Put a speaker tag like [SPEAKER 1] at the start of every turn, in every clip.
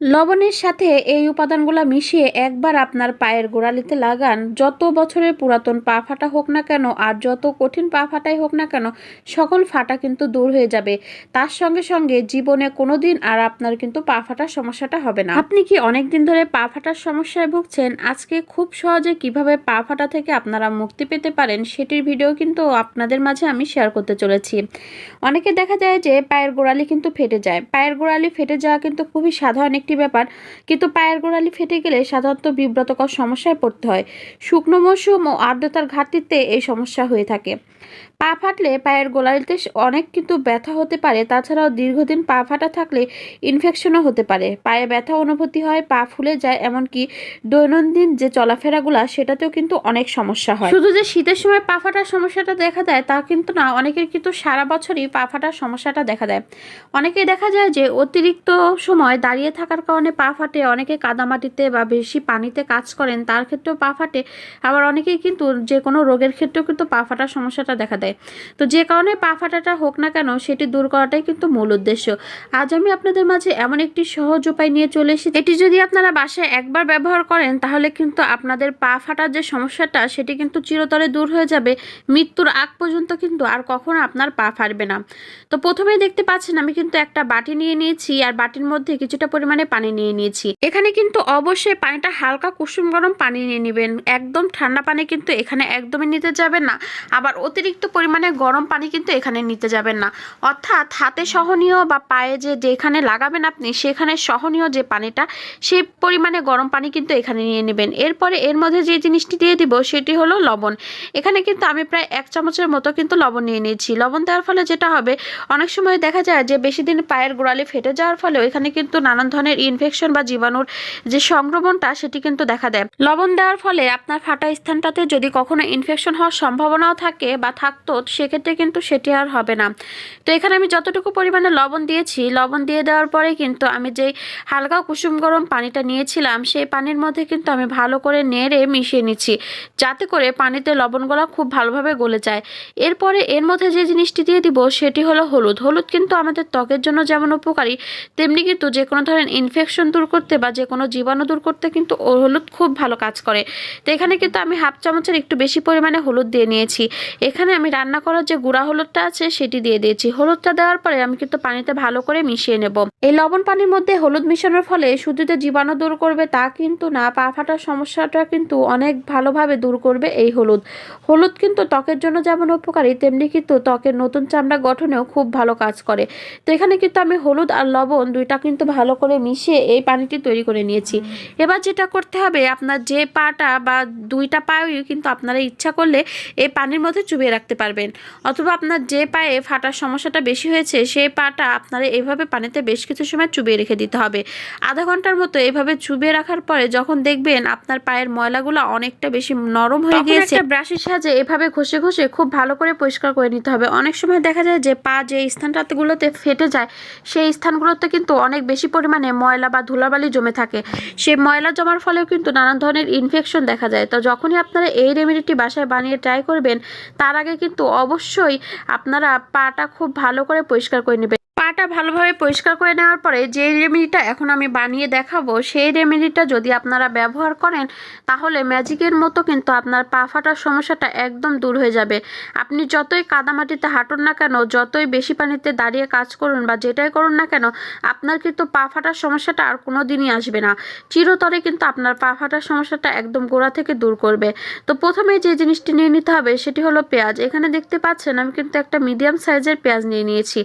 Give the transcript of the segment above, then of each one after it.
[SPEAKER 1] লবণের সাথে এই উপাদানগুলো মিশিয়ে একবার আপনার পায়ের গোড়ালিতে লাগান। যত বছরের পুরাতন পা ফাটা হোক না কেন আর যত কঠিন পা ফাটাই হোক না কেন, সকল ফাটা কিন্তু দূর হয়ে যাবে। তার সঙ্গে সঙ্গে জীবনে কোনো দিন আর আপনার কিন্তু পা ফাটার সমস্যাটা হবে না। আপনি কি অনেক দিন ধরে পা ফাটার সমস্যায় ভুগছেন? আজকে খুব সহজে কীভাবে পা ফাটা থেকে আপনারা মুক্তি পেতে পারেন সেটির ভিডিও কিন্তু আপনাদের মাঝে আমি শেয়ার করতে চলেছি। অনেকে দেখা যায় যে পায়ের গোড়ালি কিন্তু ফেটে যায়। পায়ের গোড়ালি ফেটে যাওয়া কিন্তু খুবই সাধারণ একটি ব্যাপার, কিন্তু পায়ের গোড়ালি ফেটে গেলে সাধারণত বিব্রতকর সমস্যায় পড়তে হয়। শুকনো মৌসুম ও আর্দ্রতার ঘাটতিতে এই সমস্যা হয়ে থাকে। পা ফাটলে পায়ের গোড়ালিতে অনেক কিন্তু ব্যথা হতে পারে, তাছাড়াও দীর্ঘদিন পা ফাটা থাকলে ইনফেকশনও হতে পারে। পায়ে ব্যথা অনুভূতি হয়, পা ফুলে যায়, এমনকি দৈনন্দিন যে চলাফেরাগুলা, সেটাতেও কিন্তু অনেক সমস্যা হয়। শুধু যে শীতের সময় পা ফাটার সমস্যাটা দেখা দেয়, তা কিন্তু না, অনেকের কিন্তু সারা বছরই পা ফাটার সমস্যাটা দেখা দেয়। অনেকেই দেখা যায় যে অতিরিক্ত সময় দাঁড়িয়ে থাকার কারণে পা ফাটে। অনেকে কাদামাটিতে বা বেশি পানিতে কাজ করেন, তার ক্ষেত্রেও পা ফাটে। আবার অনেকেই কিন্তু যে কোনো রোগের ক্ষেত্রেও কিন্তু পা ফাটার সমস্যাটা দেখা দেয়। তো যে কারণে পা ফাটাটা হোক না কেন, সেটি দূর করাটাই কিন্তু মূল উদ্দেশ্য। আজ আমি আপনাদের মাঝে এমন একটি সহজ উপায় নিয়ে চলে এসেছি। এটি যদি আপনারা বাসায় একবার ব্যবহার করেন, তাহলে কিন্তু আপনাদের পা ফাটার যে সমস্যাটা, সেটি কিন্তু চিরতরে দূর হয়ে যাবে। মৃত্যুর আগ পর্যন্ত কিন্তু আর কখনো আপনার পা ফাটবে না। তো প্রথমেই দেখতে পাচ্ছেন, আমি কিন্তু একটা বাটি নিয়ে নিয়েছি। আর বাটির মধ্যে কিছুটা পরিমাণে পানি নিয়ে নিয়েছি। এখানে কিন্তু অবশ্যই পানিটা হালকা কুসুম গরম পানি নিয়ে নেবেন। একদম ঠান্ডা পানি কিন্তু এখানে একদমই নিতে যাবেন না। আবার অতিরিক্ত পরিমাণে গরম পানি কিন্তু এখানে নিতে যাবেন না। অর্থাৎ হাতে সহনীয় বা পায়ে যে যেখানে লাগাবেন আপনি, সেখানে সহনীয় যে পানিটা, সেই পরিমাণে গরম পানি কিন্তু এখানে নিয়ে নেবেন। এরপরে এর মধ্যে যে জিনিসটি দিয়ে দিব, সেটি হলো লবণ। এখানে কিন্তু আমি প্রায় এক চামচের মতো কিন্তু লবণ নিয়ে নিয়েছি। লবণ দেওয়ার ফলে যেটা হবে, অনেক সময় দেখা যায় যে বেশি দিন পায়ের গোড়ালি ফেটে যাওয়ার ফলে এখানে কিন্তু নানান ধরনের ইনফেকশন বা জীবাণুর যে সংক্রমণটা, সেটি কিন্তু দেখা দেয়। লবণ দেওয়ার ফলে আপনার ফাটা স্থানটাতে যদি কখনো ইনফেকশন হওয়ার সম্ভাবনাও থাকে বা থাকতো, সেক্ষেত্রে কিন্তু সেটি আর হবে না। তো এখানে আমি যতটুকু পরিমাণে লবণ দিয়েছি, লবণ দিয়ে দেওয়ার পরে কিন্তু আমি যেই হালকা কুসুম গরম পানিটা নিয়েছিলাম, সেই পানির মধ্যে কিন্তু আমি ভালো করে নেড়ে মিশিয়ে নিচ্ছি, যাতে করে পানিতে লবণগুলো খুব ভালোভাবে গলে যায়। এরপরে এর মধ্যে যে জিনিসটি দিয়ে দিব, সেটি হলো হলুদ। হলুদ কিন্তু আমাদের ত্বকের জন্য যেমন উপকারী, তেমনি কিন্তু যে কোনো ধরনের ইনফেকশন দূর করতে বা যে কোনো জীবাণু দূর করতে কিন্তু হলুদ খুব ভালো কাজ করে। তো এখানে কিন্তু আমি হাফ চামচের একটু বেশি পরিমাণে হলুদ দিয়ে নিয়েছি। এখানে আমি রান্না করার যে গুঁড়া হলুদটা আছে সেটি দিয়ে দিয়েছি। হলুদটা দেওয়ার পরে আমি কিন্তু পানিতে ভালো করে মিশিয়ে নেব। এই লবণ পানির মধ্যে হলুদ মিশানোর ফলে শুধু যে জীবাণু দূর করবে তা কিন্তু না, পা ফাটার সমস্যাটা কিন্তু অনেক ভালোভাবে দূর করবে এই হলুদ। হলুদ কিন্তু ত্বকের জন্য যেমন উপকারী, তেমনি কিন্তু ত্বকের নতুন চামড়া গঠনেও খুব ভালো কাজ করে। তো এখানে কিন্তু আমি হলুদ আর লবণ দুইটা কিন্তু ভালো করে মিশিয়ে এই পানিটি তৈরি করে নিয়েছি। এবার যেটা করতে হবে আপনার যে পাটা বা দুইটা পায়ে কিন্তু আপনারা ইচ্ছা করলে এই পানির মধ্যে চুবিয়ে রাখতে পারবেন। অথবা আপনার যে পায়ে ফাটার সমস্যাটা বেশি হয়েছে সেই পাটা আপনারা এভাবে পানিতে বেশ কিছু সময় চুবিয়ে রেখে দিতে হবে। আধা ঘণ্টার মতো এভাবে চুবিয়ে রাখার পরে যখন দেখবেন আপনার পায়ের ময়লাগুলো অনেকটা বেশি নরম হয়ে গিয়েছে একটা ব্রাশের সাহায্যে এভাবে ঘষে ঘষে খুব ভালো করে পরিষ্কার করে নিতে হবে। অনেক সময় দেখা যায় যে পা যে স্থানটাগুলোতে ফেটে যায় সেই স্থানগুলোতে কিন্তু অনেক বেশি পরিমাণে ময়লা বা ধুলাবালি জমে থাকে। সেই ময়লা জমার ফলেও কিন্তু নানান ধরনের ইনফেকশন দেখা যায়। তো যখনই আপনারা এই রেমেডিটি বাসায় বানিয়ে ট্রাই করবেন, তার আগে কিন্তু অবশ্যই আপনারা পাটা খুব ভালো করে পরিষ্কার করে নেবেন। পাটা ভালোভাবে পরিষ্কার করে নেওয়ার পরে যে রেমেডিটা এখন আমি বানিয়ে দেখাবো, সেই রেমেডিটা যদি আপনারা ব্যবহার করেন, তাহলে ম্যাজিকের মতো কিন্তু আপনার পা ফাটার সমস্যাটা একদম দূর হয়ে যাবে। আপনি যতই কাদামাটিতে হাঁটুন না কেন, যতই বেশি পানিতে দাঁড়িয়ে কাজ করুন বা যেটাই করুন না কেন, আপনার কিন্তু পা ফাটার সমস্যাটা আর কোনো দিনই আসবে না। চিরতরে কিন্তু আপনার পা ফাটার সমস্যাটা একদম গোড়া থেকে দূর করবে। তো প্রথমে যে জিনিসটি নিয়ে নিতে হবে, সেটি হলো পেঁয়াজ। এখানে দেখতে পাচ্ছেন, আমি কিন্তু একটা মিডিয়াম সাইজের পেঁয়াজ নিয়ে নিয়েছি।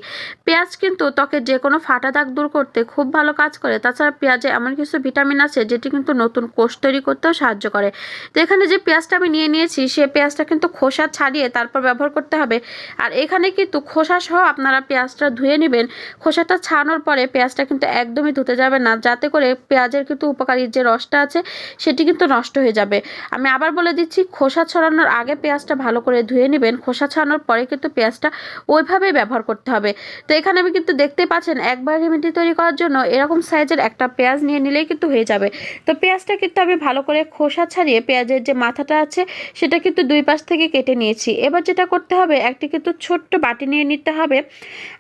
[SPEAKER 1] পেঁয়াজ কিন্তু ত্বকের যে কোনো ফাটা দাগ দূর করতে খুব ভালো কাজ করে। তাছাড়া পেঁয়াজে এমন কিছু ভিটামিন আছে, যেটি কিন্তু নতুন কোষ তৈরি করতেও সাহায্য করে। তো এখানে যে পেঁয়াজটা আমি নিয়ে নিয়েছি, সে পেঁয়াজটা কিন্তু খোসা ছাড়িয়ে তারপর ব্যবহার করতে হবে। আর এখানে কিন্তু খোসা সহ আপনারা পেঁয়াজটা ধুয়ে নেবেন। খোসাটা ছাড়ানোর পরে পেঁয়াজটা কিন্তু একদমই ধুতে যাবে না, যাতে করে পেঁয়াজের কিন্তু উপকারী যে রসটা আছে, সেটি কিন্তু নষ্ট হয়ে যাবে। আমি আবার বলে দিচ্ছি, খোসা ছড়ানোর আগে পেঁয়াজটা ভালো করে ধুয়ে নেবেন। খোসা ছাড়ানোর পরে কিন্তু পেঁয়াজটা ওইভাবেই ব্যবহার করতে হবে। তো এখানে আমি কিন্তু দেখতে পাচ্ছেন, একবার রেমেডি তৈরি করার জন্য এরকম সাইজের একটা পেঁয়াজ নিয়ে নিলেই কিন্তু হয়ে যাবে। তো পেঁয়াজটা কিন্তু আমি ভালো করে খোসা ছাড়িয়ে পেঁয়াজের যে মাথাটা আছে, সেটা কিন্তু দুই পাশ থেকে কেটে নিয়েছি। এবার যেটা করতে হবে, একটি কিন্তু ছোট্ট বাটি নিয়ে নিতে হবে।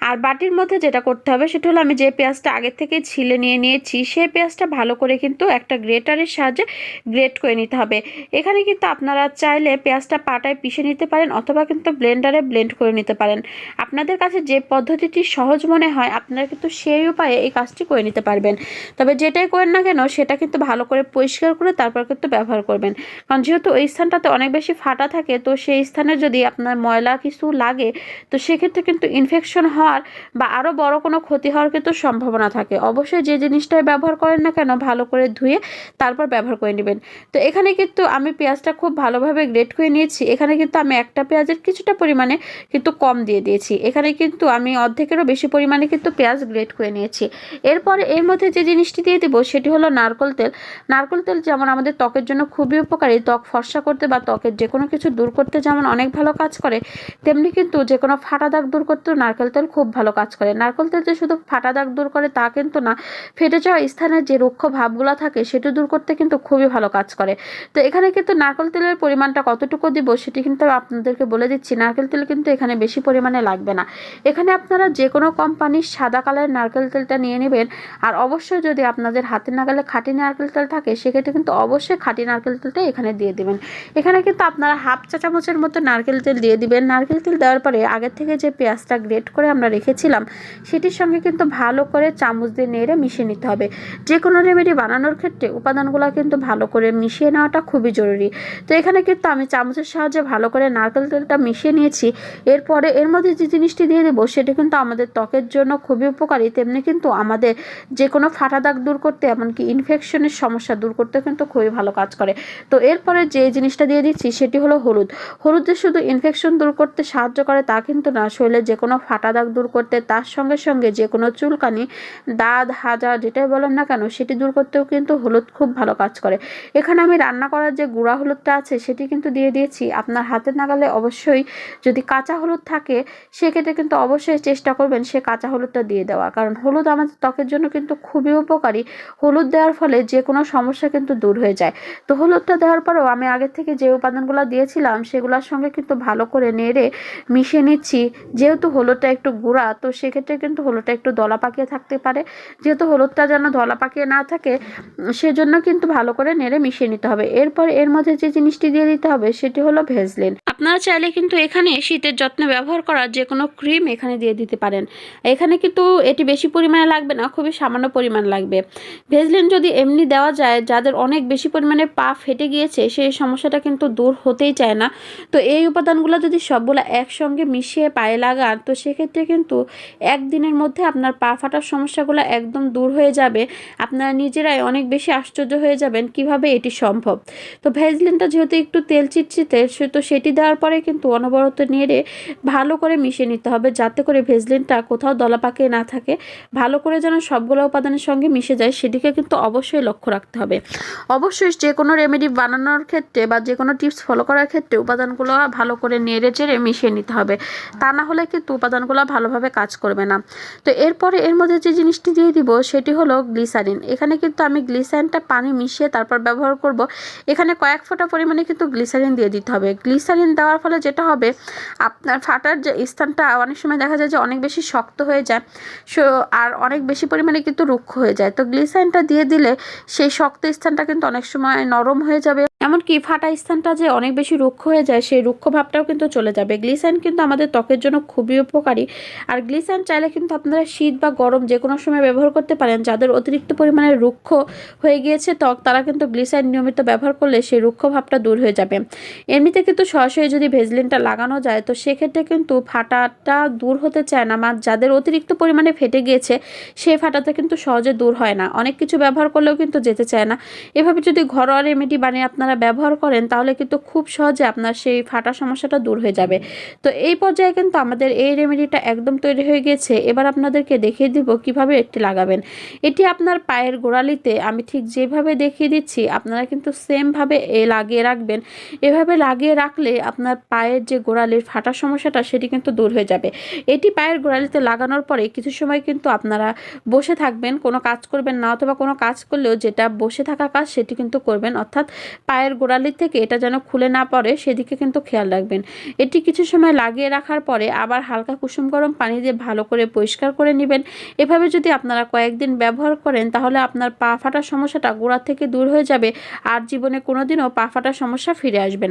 [SPEAKER 1] আর বাটির মধ্যে যেটা করতে হবে, সেটা হলো আমি যে পেঁয়াজটা আগে থেকে ছিলে নিয়ে নিয়েছি, সেই পেঁয়াজটা ভালো করে কিন্তু একটা গ্রেটারের সাহায্যে গ্রেট করে নিতে হবে। এখানে কিন্তু আপনারা চাইলে পেঁয়াজটা পাটায় পিষে নিতে পারেন, অথবা কিন্তু ব্লেন্ডারে ব্লেন্ড করে নিতে পারেন। আপনাদের কাছে যে পদ্ধতিটি সহজ মনে হয় আপনারা কিন্তু সেই উপায়ে এই কাজটি করে নিতে পারবেন। তবে যেটাই করেন না কেন, সেটা কিন্তু ভালো করে পরিষ্কার করে তারপর কিন্তু ব্যবহার করবেন। কারণ যেহেতু ওই স্থানটাতে অনেক বেশি ফাটা থাকে, তো সেই স্থানে যদি আপনার ময়লা কিছু লাগে, তো সেক্ষেত্রে কিন্তু ইনফেকশন হওয়ার বা আরও বড় কোনো ক্ষতি হওয়ার কিন্তু সম্ভাবনা থাকে। অবশ্যই যে জিনিসটাই ব্যবহার করেন না কেন, ভালো করে ধুয়ে তারপর ব্যবহার করে নেবেন। তো এখানে কিন্তু আমি পেঁয়াজটা খুব ভালোভাবে গ্রেট করে নিয়েছি। এখানে কিন্তু আমি একটা পেঁয়াজের কিছুটা পরিমাণে কিন্তু কম দিয়ে দিয়েছি। এখানে কিন্তু আমি অর্ধেকেরও বেশি পরিমাণে কিন্তু পেঁয়াজ গ্রেট করে নিয়েছি। এরপরে এর মধ্যে যে জিনিসটি দিয়ে দেবো সেটি হলো নারকল তেল। নারকল তেল যেমন আমাদের ত্বকের জন্য খুবই উপকারী, ত্বক ফর্সা করতে বা ত্বকের যে কোনো কিছু দূর করতে যেমন অনেক ভালো কাজ করে, তেমনি কিন্তু যে কোনো ফাটা দাগ দূর করতেও নারকেল তেল খুব ভালো কাজ করে। নারকেল তেল যে শুধু ফাটা দাগ দূর করে তা কিন্তু না, ফেটে যাওয়া স্থানের যে রুক্ষ ভাবগুলো থাকে সেটি দূর করতে কিন্তু খুবই ভালো কাজ করে। তো এখানে কিন্তু নারকেল তেলের পরিমাণটা কতটুকু দিব সেটি কিন্তু আপনাদেরকে বলে দিচ্ছি। নারকেল তেল কিন্তু এখানে বেশি পরিমাণে লাগবে না। এখানে আপনারা যে কোনো কোম্পানির সাদা কালারের নারকেল তেলটা নিয়ে নেবেন। আর অবশ্যই যদি আপনাদের হাতে নাগালে খাঁটি নারকেল তেল থাকে, সেক্ষেত্রে কিন্তু অবশ্যই খাঁটি নারকেল তেলটা এখানে দিয়ে দেবেন। এখানে কিন্তু আপনারা হাফ চা চামচের মতো নারকেল তেল দিয়ে দিবেন। নারকেল তেল দেওয়ার পরে আগের থেকে যে পেঁয়াজটা গ্রেট করে আমরা রেখেছিলাম, সেটির সঙ্গে কিন্তু ভালো করে চামচ দিয়ে নেড়ে মিশিয়ে নিতে হবে। যে কোনো রেমেডি বানানোর ক্ষেত্রে উপাদানগুলো কিন্তু ভালো করে মিশিয়ে নেওয়াটা খুবই জরুরি। তো এখানে কিন্তু আমি চামচের সাহায্যে ভালো করে নারকেল তেলটা মিশিয়ে নিয়েছি। এরপরে এর মধ্যে যে জিনিসটি দিয়ে দেবো, সেটি কিন্তু আমাদের ত্বকের জন্য খুবই উপকারী, তেমনি কিন্তু আমাদের যে কোনো ফাটা দাগ দূর করতে, এমনকি ইনফেকশনের সমস্যা দূর করতে কিন্তু খুবই ভালো কাজ করে। তো এরপরে যে জিনিসটা দিয়ে দিচ্ছি সেটি হলো হলুদ। হলুদ যে শুধু ইনফেকশন দূর করতে সাহায্য করে তা কিন্তু না, শরীরে যে কোনো ফাটা দাগ দূর করতে, তার সঙ্গে সঙ্গে যে কোনো চুলকানি, দাঁত, হাজা যেটাই বলেন না কেন, সেটি দূর করতেও কিন্তু হলুদ খুব ভালো কাজ করে। এখানে আমি রান্না করার যে গুঁড়া হলুদটা আছে, সেটি কিন্তু দিয়ে দিয়েছি। আপনার হাতের নাগালে অবশ্যই যদি কাঁচা হলুদ থাকে, সেক্ষেত্রে কিন্তু অবশ্যই চেষ্টা করবেন সে কাঁচা হলুদটা দিয়ে দেওয়া। কারণ হলুদ আমাদের ত্বকের জন্য কিন্তু খুবই উপকারী। হলুদ দেওয়ার ফলে যে কোনো সমস্যা কিন্তু দূর হয়ে যায়। তো হলুদটা দেওয়ার পরেও আমি আগের থেকে যে উপাদানগুলো দিয়েছিলাম, সেগুলোর সঙ্গে কিন্তু ভালো করে নেড়ে মিশিয়ে নিচ্ছি। যেহেতু হলুদটা একটু গুঁড়া, তো সেক্ষেত্রে কিন্তু হলুদটা একটু দলা পাকিয়ে থাকতে পারে। যেহেতু হলুদটা যেন দলা পাকিয়ে না থাকে, সেজন্য কিন্তু ভালো করে নেড়ে মিশিয়ে নিতে হবে। এরপর এর মধ্যে যে জিনিসটি দিয়ে দিতে হবে, সেটি হলো ভেজলিন। আপনারা চাইলে কিন্তু এখানে শীতের যত্নে ব্যবহার করা যে কোনো ক্রিম এখানে দিয়ে দিতে পারেন। এখানে কিন্তু এটি বেশি পরিমাণে লাগবে না, খুবই সামান্য পরিমাণ লাগবে। ভেজলিন যদি এমনি দেওয়া যায়, যাদের অনেক বেশি পরিমাণে পা ফেটে গিয়েছে, সেই সমস্যাটা কিন্তু দূর হতেই চায় না। তো এই উপাদানগুলো যদি সবগুলো একসঙ্গে মিশিয়ে পায়ে লাগান, তো সেক্ষেত্রে কিন্তু একদিনের মধ্যে আপনার পা ফাটার সমস্যাগুলো একদম দূর হয়ে যাবে। আপনারা নিজেরাই অনেক বেশি আশ্চর্য হয়ে যাবেন কীভাবে এটি সম্ভব। তো ভেজলিনটা যেহেতু একটু তেল চিটচিতে সে তো সেটি দেওয়ার পরে কিন্তু অনবরত নেড়ে ভালো করে মিশিয়ে নিতে হবে, যাতে করে ভেজলিনটা কোথাও দলা পাকিয়ে না থাকে, ভালো করে যেন সবগুলো উপাদানের সঙ্গে মিশে যায় সেদিকে কিন্তু অবশ্যই লক্ষ্য রাখতে হবে। অবশ্যই যে কোনো রেমেডি বানানোর ক্ষেত্রে বা যে কোনো টিপস ফলো করার ক্ষেত্রে উপাদানগুলো ভালো করে নেড়ে চেড়ে মিশিয়ে নিতে হবে। তা না হলে কিন্তু উপাদানগুলো ভালোভাবে কাজ করবে না। তো এরপরে এর মধ্যে যে জিনিসটি দিয়ে দিব, সেটি হলো গ্লিসারিন এখানে কিন্তু আমি গ্লিসারিনটা পানি মিশিয়ে তারপর ব্যবহার করব। এখানে কয়েক ফোঁটা পরিমাণে কিন্তু গ্লিসারিন দিয়ে দিতে হবে। গ্লিসারিন দেওয়ার ফলে যেটা হবে, আপনার ফাটার যে স্থানটা অনেক সময় দেখা যায় যে অনেক বেশি শক্ত হয়ে যায়, সো আর অনেক বেশি পরিমাণে কিন্তু রুক্ষ হয়ে যায়। তো গ্লিসাইনটা দিয়ে দিলে সেই শক্ত স্থানটা কিন্তু অনেক সময় নরম হয়ে যাবে। এমনকি ফাটা স্থানটা যে অনেক বেশি রুক্ষ হয়ে যায়, সেই রুক্ষ ভাবটাও কিন্তু চলে যাবে। গ্লিসারিন কিন্তু আমাদের ত্বকের জন্য খুবই উপকারী। আর গ্লিসারিন চাইলে কিন্তু আপনারা শীত বা গরম যে কোনো সময় ব্যবহার করতে পারেন। যাদের অতিরিক্ত পরিমাণে রুক্ষ হয়ে গিয়েছে ত্বক, তারা কিন্তু গ্লিসারিন নিয়মিত ব্যবহার করলে সেই রুক্ষ ভাবটা দূর হয়ে যাবে। এমনিতে কিন্তু সরাসরি যদি ভেজলিনটা লাগানো যায়, তো সেক্ষেত্রে কিন্তু ফাটাটা দূর হতে চায় না। বা যাদের অতিরিক্ত পরিমাণে ফেটে গিয়েছে, সেই ফাটাটা কিন্তু সহজে দূর হয় না। অনেক কিছু ব্যবহার করলেও কিন্তু যেতে চায় না। এভাবে যদি ঘরোয়া রেমেডি বানিয়ে আপনারা আপনারা ব্যবহার করেন, তাহলে কিন্তু খুব সহজে আপনার সেই ফাটা সমস্যাটা দূর হয়ে যাবে। তো এই পর্যায়ে কিন্তু আমাদের এই রেমেডিটা একদম তৈরি হয়ে গেছে। এবার আপনাদেরকে দেখিয়ে দিব কীভাবে এটি লাগাবেন। এটি আপনার পায়ের গোড়ালিতে আমি ঠিক যেভাবে দেখিয়ে দিচ্ছি, আপনারা কিন্তু সেমভাবে এ লাগিয়ে রাখবেন। এভাবে লাগিয়ে রাখলে আপনার পায়ের যে গোড়ালির ফাটা সমস্যাটা, সেটি কিন্তু দূর হয়ে যাবে। এটি পায়ের গোড়ালিতে লাগানোর পরে কিছু সময় কিন্তু আপনারা বসে থাকবেন, কোনো কাজ করবেন না অথবা কোনো কাজ করলেও যেটা বসে থাকা কাজ, সেটি কিন্তু করবেন। অর্থাৎ পায়ের গোড়ালি থেকে এটা যেন খুলে না পড়ে, সেদিকে কিন্তু খেয়াল রাখবেন। এটি কিছু সময় লাগিয়ে রাখার পরে আবার হালকা কুসুম গরম পানি দিয়ে ভালো করে পরিষ্কার করে নেবেন। এভাবে যদি আপনারা কয়েকদিন ব্যবহার করেন, তাহলে আপনার পা ফাটার সমস্যাটা গোড়া থেকে দূর হয়ে যাবে আর জীবনে কোনোদিনও পা ফাটার সমস্যা ফিরে আসবে না।